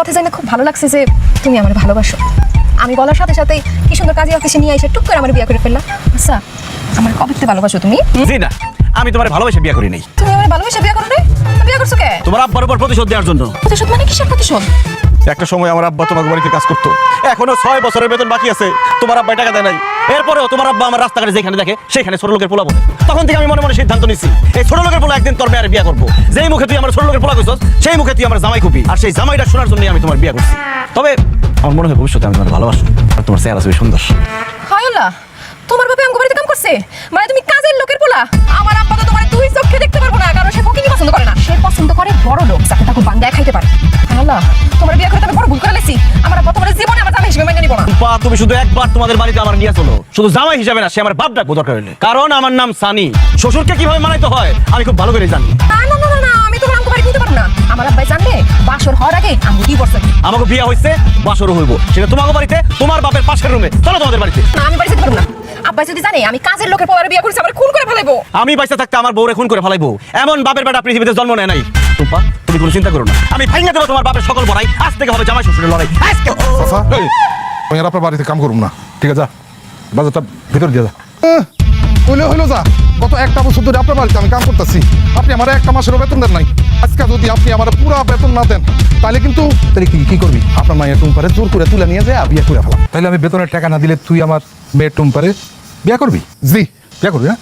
কথা জানি খুব ভালো লাগছে যে তুমি আমার ভালোবাসো। আমি বলার সাথে সাথে কি সুন্দর কাজে অফিসে নিয়ে এসে টুক করে আমার বিয়ে করে ফেললাম আচ্ছা আমার কবে থেকে ভালোবাসো তুমি? জি না আমি তোমার ভালোবেসে বিয়ে করি নাই। তুমি আমার ভালোবাসা বিয়ে করো নাই বিয়ে করছ কে? তোমার আব্বার উপর প্রতিশোধ দেওয়ার জন্য। প্রতিশোধ মানে কিসের প্রতিশোধ? একটা সময় আমার আব্বা তোমার বাড়িতে কাজ করতো। এখনও ছয় বছরের বেতন বাকি আছে। তোমার আব্বা টাকা দেয় নাই। এরপরেও তোমার আব্বা আমার রাস্তাঘাটে যেখানে দেখে, সেখানে ছোট লোকের পোলা বলে। তখন থেকে আমি মনে মনে সিদ্ধান্ত নিছি, এই ছোট লোকের পোলা একদিন তোর বিয়ে করব। যেই মুখে তুই আমার ছোট লোকের পোলা করছস সেই মুখে তুই আমার জামাই কুপি আর সেই জামাইটা শোনার জন্যই আমি তোমার বিয়ে করছি। তবে আমার মনে হয় ভবিষ্যতে আমি তোমার ভালোবাসি আর তোমার চেহারা খুবই সুন্দর। হায়লা, তোমার বাপে আমাকে কাম করছে? মানে তুমি কাজের লোকের পোলা? আমার আব্বা তো তোমার দুই চোখে দেখতে পারব না, কারণ সে ফকিনি পছন্দ করে না। সে তুমি শুধু একবার তোমাদের বাড়িতে আমার নিয়ে চলো। শুধু জামাই হিসাবে না সে আমার বাপ ডাকবো দরকার হলে। কারণ আমার নাম সানি। শ্বশুরকে কীভাবে মানাইতে হয় আমি খুব ভালো করে জানি। না না না না, না আমি তোমার আমাকে বাড়ি নিতে পারব না। আমার আব্বাই জানবে বাসর হওয়ার আগে আমি ডিভোর্স করছি আমাকে বিয়ে হয়েছে বাসরও হইব। সেটা তোমাকে বাড়িতে তোমার বাপের পাশের রুমে। চলো তোমাদের বাড়িতে। না আমি বাড়ি পারব না। আব্বাই যদি জানে আমি কাজের লোকের বিয়ে করছি আমার খুন করে ফেলাইবো। আমি বাইসা থাকতে আমার বউরে খুন করে ফেলাইবো। এমন বাপের বেটা পৃথিবীতে জন্ম নেয় নাই। টুম্পা তুমি কোনো চিন্তা করো না। আমি ভাঙা দেবো তোমার বাপের সকল বড়াই। আজ থেকে হবে জামাই শ্বশুরের লড়াই। আজকে আমি আর আপনার বাড়িতে কাম করুম না। ঠিক আছে? যা বাজারটা ভিতর দিয়ে যা। হইলে, হইল যা। গত একটা বছর ধরে আপনার বাড়িতে আমি কাম করতেছি। আপনি আমার একটা মাসেরও বেতন দেন নাই। আজকে যদি আপনি আমার পুরা বেতন না দেন, তাহলে কিন্তু তাহলে কি কি করবি? আপনার মায়ের টুম্পারে জোর করে তুলে নিয়ে যায়, বিয়ে করে ফেলাম। তাহলে আমি বেতনের টাকা না দিলে তুই আমার মেয়ের টুম্পারে বিয়া করবি? জি, বিয়া করবি না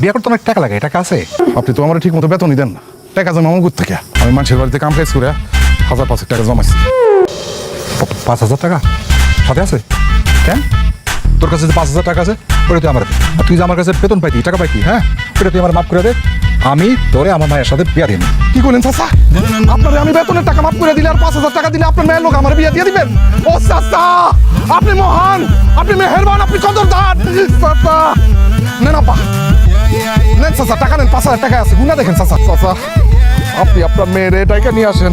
বিয়া করতে অনেক টাকা লাগে, টাকা আছে। আপনি তো আমার ঠিক মতো বেতনই দেন না। টাকা জমা আমার থেকে। আমি মানুষের বাড়িতে কাম কাজ করে হাজার পাঁচেক টাকা জমাইছি। পাঁচ হাজার টাকা? সাথে আছে? কেন? তোর কাছে যে পাঁচ হাজার টাকা আছে, ওটা তুই আমার আর তুই যে আমার কাছে বেতন পাইতি, টাকা পাইতি হ্যাঁ? ওটা তুই আমার মাফ করে দে। আমি তোরে আমার মায়ের সাথে বিয়া দিন কি করলেন চাচা? আপনার আমি বেতনের টাকা মাফ করে দিলে আর পাঁচ হাজার টাকা দিলে আপনার মেয়ের লোক আমার বিয়ে দিয়ে দিবেন? ও চাচা, আপনি মহান, আপনি মেহেরবান, আপনি কদরদান চাচা, নেন আপা নেন চাচা, টাকা নেন, পাঁচ হাজার টাকা আছে। গুনা দেখেন চাচা। চাচা, আপনি আপনার মেয়ের টাকা নিয়ে আসেন।